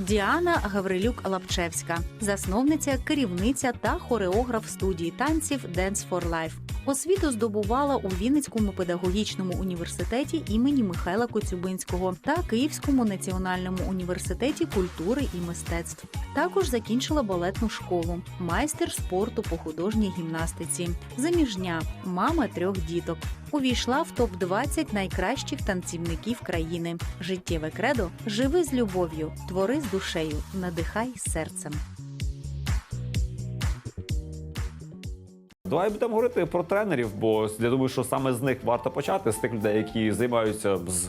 Діана Гаврилюк Лапчевська, засновниця, керівниця та хореограф студії танців Dance for Life. Освіту здобувала у Вінницькому педагогічному університеті імені Михайла Коцюбинського та Київському національному університеті культури і мистецтв. Також закінчила балетну школу, майстер спорту по художній гімнастиці, заміжня, мама трьох діток. Увійшла в топ 20 найкращих танцівників країни. Життєве кредо живи з любов'ю, твори з душею, надихай серцем. Давай будемо говорити про тренерів, бо я думаю, що саме з них варто почати, з тих людей, які займаються з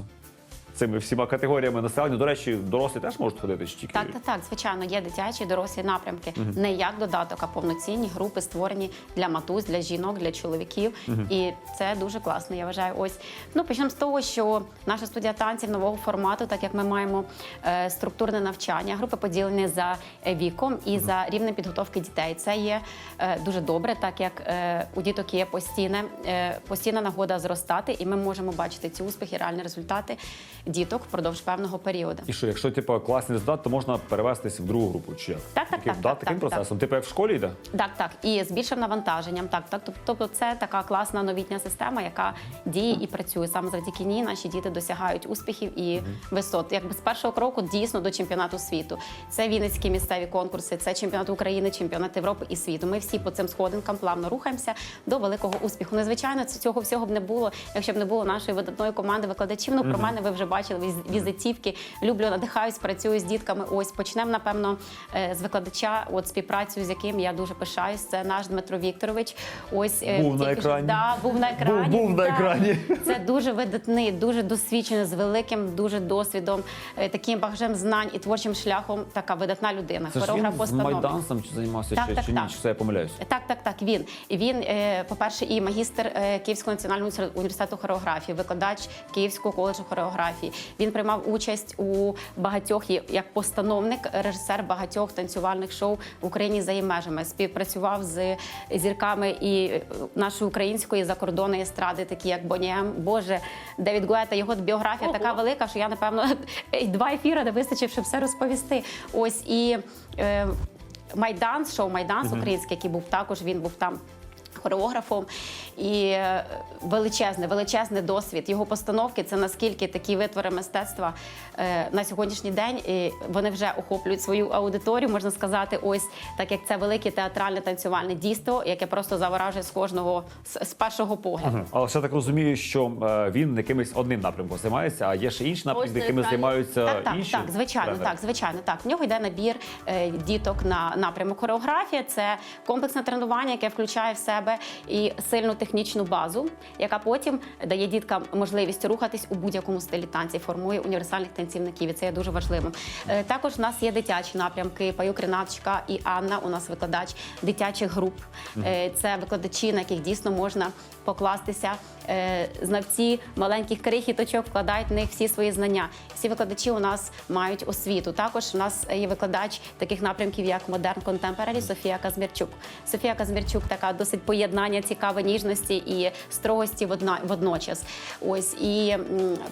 цими всіма категоріями населення. До речі, дорослі теж можуть ходити чи тільки Так, так, так, звичайно, є дитячі дорослі напрямки, не як додаток, а повноцінні групи створені для матусь, для жінок, для чоловіків. І це дуже класно. Я вважаю. Ось ну почнемо з того, що наша студія танців нового формату, так як ми маємо е, структурне навчання, групи поділені за е, віком і за рівнем підготовки дітей. Це є е, дуже добре, так як е, у діток є постійне, е, постійна нагода зростати, і ми можемо бачити ці успіхи, реальні результати діток впродовж певного періоду. І що, якщо типу класний результат, то можна перевестись в другу групу чи як? Так, так, Таким, так, да, так, таким так, процесом. Типу як в школі йде? Так, так, і з більшим навантаженням. Так, так. Тобто, це така класна новітня система, яка діє і працює. Саме завдяки ній наші діти досягають успіхів і висот. Якби з першого кроку дійсно до чемпіонату світу. Це вінницькі місцеві конкурси, це чемпіонат України, чемпіонат Європи і світу. Ми всі по цим сходинкам плавно рухаємося до великого успіху. Незвичайно цього всього б не було, якщо б не було нашої видатної команди викладачів. Ну про мене ви вже бачили віз- візитівки. Люблю, надихаюсь, працюю з дітками. Ось почнемо напевно е, з викладача, от співпрацю з яким я дуже пишаюсь. Це наш Дмитро Вікторович. Ось е, Був на екрані. Да, був на екрані. був на Так. екрані. Це дуже видатний, дуже досвідчений, з великим дуже досвідом, е, таким багажем знань і творчим шляхом. Така видатна людина. Це ж він з майданцем чи займався Так, чи, так, чи ні? Чи це я помиляюсь? Так, так, так. Він він, е, по-перше, і магістр Київського національного університету хореографії, викладач Київського коледжу хореографії. Він приймав участь у багатьох як постановник, режисер багатьох танцювальних шоу в Україні за її межами. Співпрацював з зірками і е, нашої української закордонної естради, такі як Боніем, Боже, Девід Гуета. Його біографія така велика, що я напевно два ефіри не вистачив, щоб все розповісти. Ось і. Е, Майданс, шоу Майданс український, який був також, він був там. Хореографом і е, величезний, величезний досвід його постановки. Це наскільки такі витвори мистецтва е, на сьогоднішній день і вони вже охоплюють свою аудиторію, можна сказати, ось так як це велике театральне танцювальне дійство, яке просто заворажує з кожного з, першого погляду. Мгм. Але все так розумію, що е, він якимось одним напрямком займається, а є ще інші напрямки, на якими займаються Так, так, інші. так, звичайно, тренери. так, звичайно, так. В нього йде набір діток на напрямок хореографія. Це комплексне тренування, яке включає в себе і сильну технічну базу, яка потім дає діткам можливість рухатись у будь-якому стилі танці, формує універсальних танцівників. І це є дуже важливим. Е, також в нас є дитячі напрямки. Паюк Ринатчика і Анна. У нас викладач дитячих груп. Е, це викладачі, на яких дійсно можна покластися. Е, знавці маленьких крихіточок вкладають в них всі свої знання. Всі викладачі у нас мають освіту. Також у нас є викладач таких напрямків, як Modern Contemporary Софія Казмірчук. Софія Казмірчук така досить поєднання цікаве ніжності і строгості водна- водночас. Ось і м,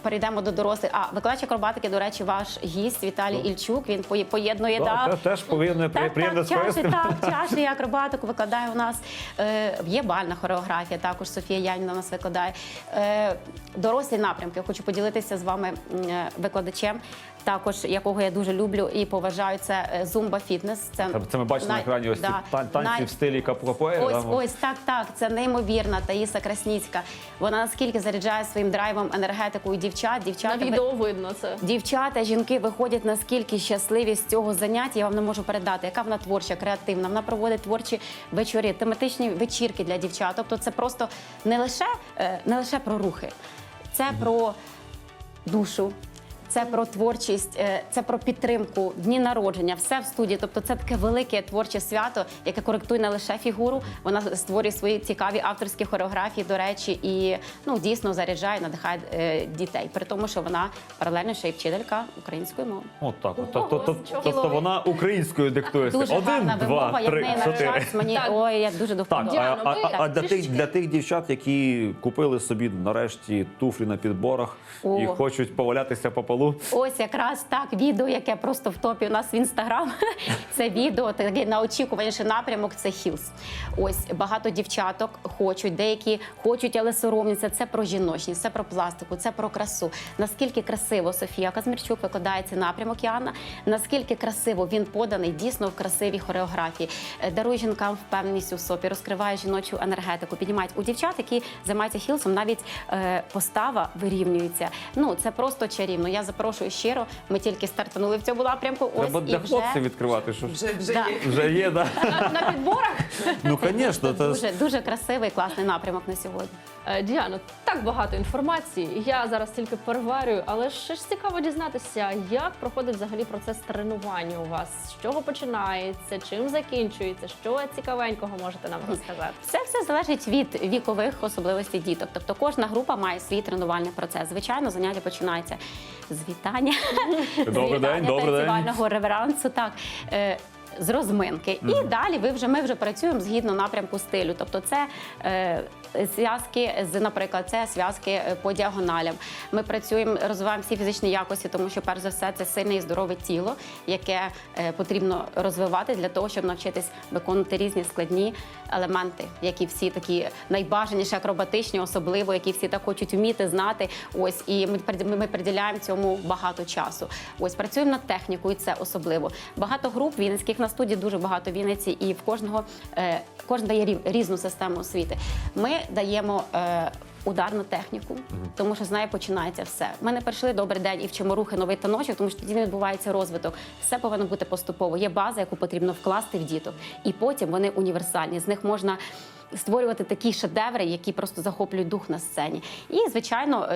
перейдемо до дорослих. А викладач акробатики, до речі, ваш гість Віталій Ільчук. Він поє- поєднує Да, да, теж повинно так, приємно так, чаші, сповісти. так, чаші і акробатику викладає у нас. Е, є бальна хореографія, також Софія Яніна у нас викладає. Е, дорослі напрямки. Хочу поділитися з вами м, е, викладачем, також якого я дуже люблю і поважаю. Це е, Зумба Фітнес. Це, Це, ми бачимо на екрані ось да, тан- танці най- в стилі капуапуери. Ось, ось так, так. Це неймовірна Таїса Красніцька. Вона наскільки заряджає своїм драйвом, енергетикою дівчат. На Дівчата ви- відео видно це. Дівчата, жінки виходять наскільки щасливі з цього заняття. Я вам не можу передати, яка вона творча, креативна. Вона проводить творчі вечори, тематичні вечірки для дівчат. Тобто, це просто не лише, е, не лише про рухи, це про душу. Це про творчість, е, це про підтримку, дні народження, все в студії. Тобто, це таке велике творче свято, яке коректує не лише фігуру. Вона створює свої цікаві авторські хореографії, до речі, і ну дійсно заряджає, надихає е, дітей. При тому, що вона паралельно ще й вчителька української мови. От так. От, Ого, тобто, нічого тобто вона українською диктує. Дуже Один, гарна два, вимова, я в три, неї навчаюсь. Мені Так. ой, як дуже Так, допомогла. а, а, а для, тих, для тих дівчат, які купили собі нарешті туфлі на підборах О. і хочуть повалятися по полу полу. Ось якраз так відео, яке просто в топі у нас в інстаграм. Це відео такий на очікуваніший напрямок. Це хілс. Ось багато дівчаток хочуть, деякі хочуть, але соромляться. Це про жіночність, це про пластику, це про красу. Наскільки красиво Софія Казмірчук викладає цей напрямок Яна, наскільки красиво він поданий дійсно в красивій хореографії, Е, дарує жінкам впевненість у собі, розкриває жіночу енергетику, піднімають у дівчат, які займаються хілсом, навіть е, постава вирівнюється. Ну це просто чарівно. Я запрошую щиро. Ми тільки стартанули в цьому напрямку. Ось Треба і для вже хлопців відкривати. Що. Вже, вже Да. є. Вже є, да. На, на підборах. Ну, звісно, це дуже дуже красивий, класний напрямок на сьогодні. Е, Діано, так багато інформації. Я зараз тільки переварюю, але ще ж цікаво дізнатися, як проходить взагалі процес тренування у вас, з чого починається, чим закінчується, що цікавенького можете нам розказати. Це все залежить від вікових особливостей діток. Тобто кожна група має свій тренувальний процес. Звичайно, заняття починається з вітання, з Добрий день, добрий день. танцювального реверансу. Так. е, З розминки, і далі ви вже ми вже працюємо згідно напрямку стилю. Тобто, це е, зв'язки з, наприклад, це зв'язки е, по діагоналям. Ми працюємо, розвиваємо всі фізичні якості, тому що перш за все це сильне і здорове тіло, яке е, потрібно розвивати для того, щоб навчитись виконувати різні складні елементи, які всі такі найбажаніші, акробатичні, особливо, які всі так хочуть вміти, знати. Ось і ми ми приділяємо цьому багато часу. Ось працюємо над технікою, це особливо. Багато груп вінницьких на студії дуже багато Вінниці, і в кожного е, кожен дає різну систему освіти. Ми даємо. Е, Ударну техніку, тому що з нею починається все. Ми не прийшли добрий день і вчимо рухи новий таночок, тому що тоді не відбувається розвиток. Все повинно бути поступово. Є база, яку потрібно вкласти в діток, і потім вони універсальні. З них можна створювати такі шедеври, які просто захоплюють дух на сцені. І звичайно.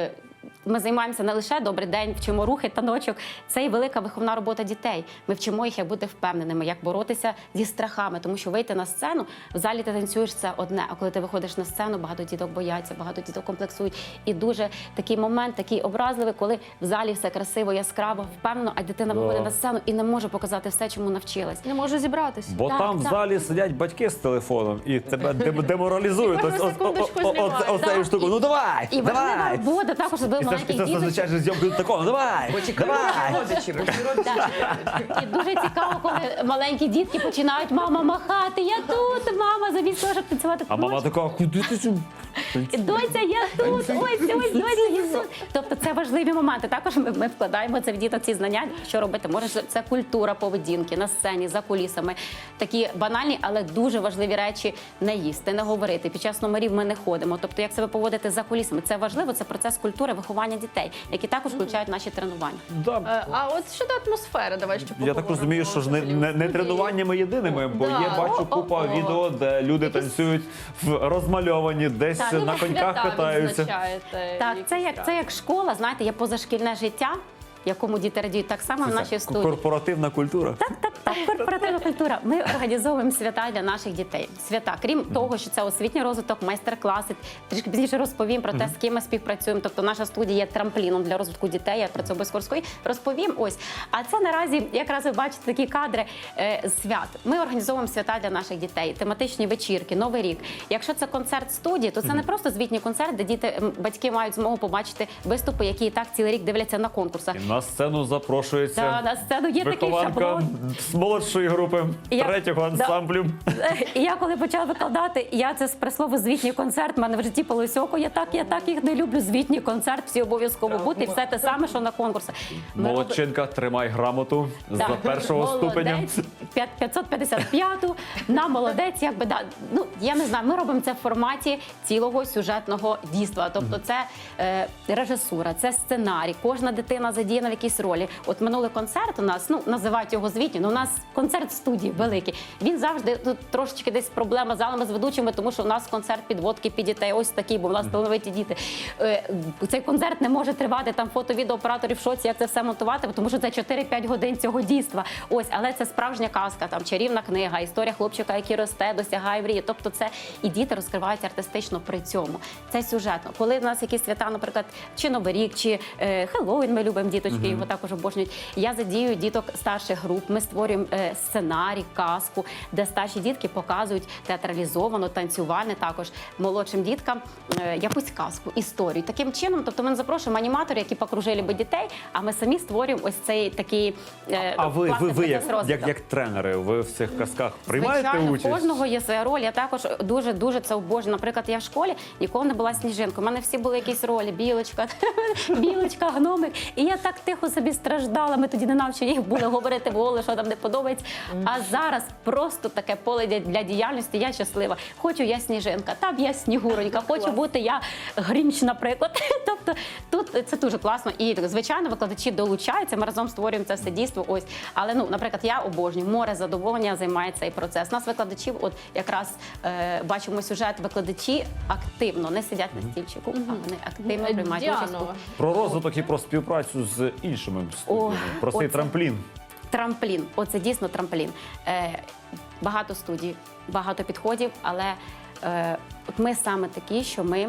Ми займаємося не лише добрий день, вчимо рухи, таночок. Це і велика виховна робота дітей. Ми вчимо їх, як бути впевненими, як боротися зі страхами, тому що вийти на сцену в залі ти танцюєш це одне. А коли ти виходиш на сцену, багато діток бояться, багато діток комплексують. І дуже такий момент, такий образливий, коли в залі все красиво, яскраво, впевнено, а дитина Да. на сцену і не може показати все, чому навчилась. Не можу зібратися. Бо Так, там в залі сидять батьки з телефоном і тебе деморалізують. Ось- ось- секундочку о- о- знімають. оце- Оцею Так. штукою. Ну давай! І важлива Давай! робота також особливо І це ж маленьких це діток. зазвичай ж зйомки такого. Ну давай! Давай! родичі, бо всі родичі. І дуже цікаво, коли маленькі дітки починають мама махати. Я тут, мама, замість того, щоб танцювати. А мама така, куди ти цю? І Доця, я тут, ось, ось, доця, я тут. Тобто це важливі моменти. Також ми, ми вкладаємо це в діток ці знання, що робити. Може, це культура поведінки на сцені, за кулісами. Такі банальні, але дуже важливі речі не їсти, не говорити. Під час номерів ми не ходимо. Тобто, як себе поводити за кулісами. Це важливо, це процес культури виховання дітей, які також включають наші тренування. Да. Е, А от щодо атмосфери, давай ще Я так розумію, що ж не, не, не тренуваннями єдиними, бо Да. є бачу купа О-о-о. відео, де люди танцюють в розмальовані, десь Так, Ну, на ви коньках свята катаються. відзначаєте Так, це якісь як це як школа, знаєте, є позашкільне життя, якому діти радіють так само в нашій студії. Корпоративна культура. Так, так, так, корпоративна культура. Ми організовуємо свята для наших дітей. Свята, крім того, що це освітній розвиток, майстер-класи. Трішки пізніше розповім про те, з ким ми співпрацюємо. Тобто, наша студія є трампліном для розвитку дітей. Я про це обов'язково розповім. Розповім ось. А це наразі якраз ви бачите такі кадри е, свят. Ми організовуємо свята для наших дітей, тематичні вечірки, новий рік. Якщо це концерт студії, то це не просто звітній концерт, де діти батьки мають змогу побачити виступи, які і так цілий рік дивляться на конкурсах. На сцену запрошується Та, на сцену є такий вихованка шаблон. з молодшої групи, Я- третього Да. ансамблю. І я коли почала викладати, я це з звітній концерт. в мене в житті полосьоко. Я так, я так їх не люблю. Звітній концерт, всі обов'язково бути. І все те саме, що на конкурсах. Молодчинка, тримай грамоту за першого ступеня. Молодець, п'ят- 555-ту, на молодець, якби да. Ну я не знаю. Ми робимо це в форматі цілого сюжетного дійства. Тобто, це е, режисура, це сценарій. Кожна дитина задіяна в якійсь ролі. От минулий концерт у нас, ну називають його звітні, ну у нас концерт в студії великий. Він завжди тут трошечки десь проблема з залами з ведучими, тому що у нас концерт підводки під дітей. Ось такий, бо у нас талановиті діти. Е, цей концерт не може тривати там фото відеооператорів в шоці, як це все монтувати, тому що це 4-5 годин цього дійства. Ось, але це справжня казка, там чарівна книга, історія хлопчика, який росте, досягає мрії. Тобто, це і діти розкриваються артистично при цьому. Це сюжетно. Коли в нас якісь свята, наприклад, чи Новий рік, чи е, Хеллоуін, ми любимо діточок. Діточки його також обожнюють. Я задію діток старших груп. Ми створюємо е, сценарій, казку, де старші дітки показують театралізовано, танцювальне також молодшим діткам е, якусь казку, історію. Таким чином, тобто ми не запрошуємо аніматорів, які покружили би дітей, а ми самі створюємо ось цей такий е, А ви, ви, класний ви як, процес розвитку. як, як тренери, ви в цих казках приймаєте Звичайно, участь? в кожного є своя роль. Я також дуже дуже це обожнюю. Наприклад, я в школі ніколи не була сніжинкою. У мене всі були якісь ролі: білочка, білочка, гномик. І я так тихо собі страждала. Ми тоді не навчені їх були говорити в голос, що там не подобається. А зараз просто таке поле для- діяльності. Я щаслива. Хочу я сніжинка, там я снігуронька, хочу бути я грінч, наприклад. Тобто тут це дуже класно. І звичайно, викладачі долучаються. Ми разом створюємо це все дійство. Ось, але ну, наприклад, я обожнюю море задоволення займає цей процес. Нас викладачів, от якраз е, бачимо сюжет, викладачі активно не сидять на стільчику, а вони активно приймають участь. Про розвиток і про співпрацю з іншими студіями. про цей оце. трамплін. Трамплін, оце дійсно трамплін. Е, багато студій, багато підходів, але е, от ми саме такі, що ми.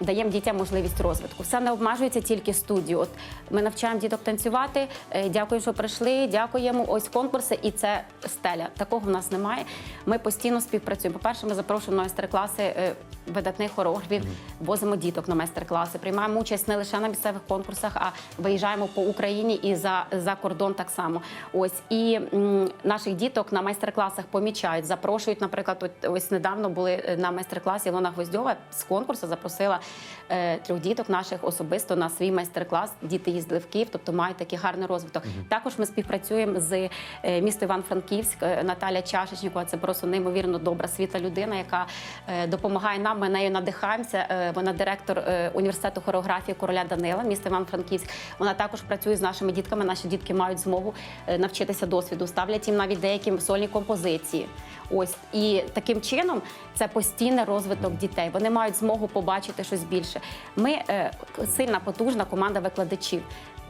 Даємо дітям можливість розвитку. Все не обмежується тільки студією. От ми навчаємо діток танцювати. е, Дякую, що прийшли. Дякуємо. Ось конкурси, і це стеля. Такого в нас немає. Ми постійно співпрацюємо. По-перше, ми запрошуємо на майстер-класи е, видатних хореографів, возимо діток на майстер-класи, приймаємо участь не лише на місцевих конкурсах, а виїжджаємо по Україні і за, за кордон так само. Ось і м, наших діток на майстер-класах помічають, запрошують. Наприклад, от, ось недавно були е, на майстер-класі Ілона Гвоздьова з конкурсу запросила е, трьох діток наших особисто на свій майстер-клас. Діти їздили в Київ, тобто мають такий гарний розвиток. Також ми співпрацюємо з е, містом Іван-Франківськ. Е, Наталя Чашечникова це просто неймовірно добра світла людина, яка е, допомагає нам. Ми нею надихаємося. Е, Вона директор е, університету хореографії короля Данила, міста Іван-Франківськ. Вона також працює з нашими дітками. Наші дітки мають змогу е, навчитися досвіду, ставлять їм навіть деякі сольні композиції. Ось і таким чином це постійний розвиток дітей. Вони мають змогу побачити щось більше. Ми сильна, потужна команда викладачів.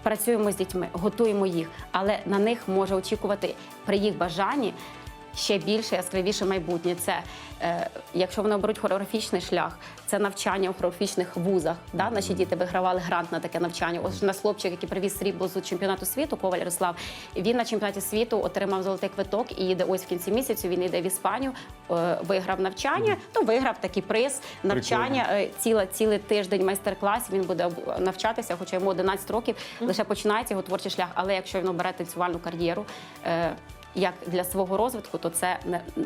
Працюємо з дітьми, готуємо їх, але на них може очікувати при їх бажанні ще більше яскравіше майбутнє. Це е, якщо вони оберуть хореографічний шлях, це навчання у хореографічних вузах. Да? Наші діти вигравали грант на таке навчання. Ось у нас хлопчик, який привіз срібло з чемпіонату світу, Коваль Ярослав. Він на чемпіонаті світу отримав золотий квиток і їде ось в кінці місяцю. Він йде в Іспанію, е, виграв навчання. Ну виграв такий приз навчання. е, Ціла цілий тиждень майстер-класів. Він буде навчатися, хоча йому 11 років. Лише починається його творчий шлях. Але якщо він обере танцювальну кар'єру. е, як для свого розвитку, то це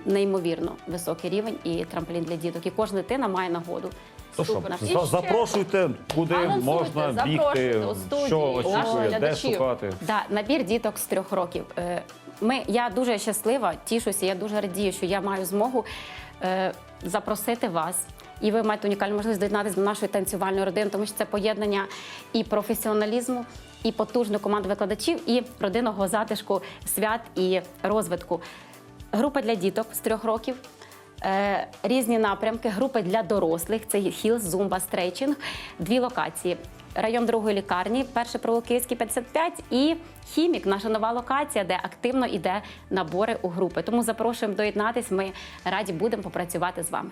неймовірно високий рівень і трамплін для діток. І кожна дитина має нагоду. То що, за- запрошуйте, куди Анонсуйте, можна запрошуйте бігти, у студії що очікує, де глядачів. шукати. Да, набір діток з трьох років. Е, Ми, я дуже щаслива, тішуся, я дуже радію, що я маю змогу е, запросити вас. І ви маєте унікальну можливість доєднатися до нашої танцювальної родини, тому що це поєднання і професіоналізму, і потужної команди викладачів, і родинного затишку, свят і розвитку. Група для діток з трьох років. Е, різні напрямки, групи для дорослих, це хілс, зумба, стрейчинг, дві локації. Район другої лікарні, перший провулок Київський 55 і хімік, наша нова локація, де активно йде набори у групи. Тому запрошуємо доєднатись. Ми раді будемо попрацювати з вами.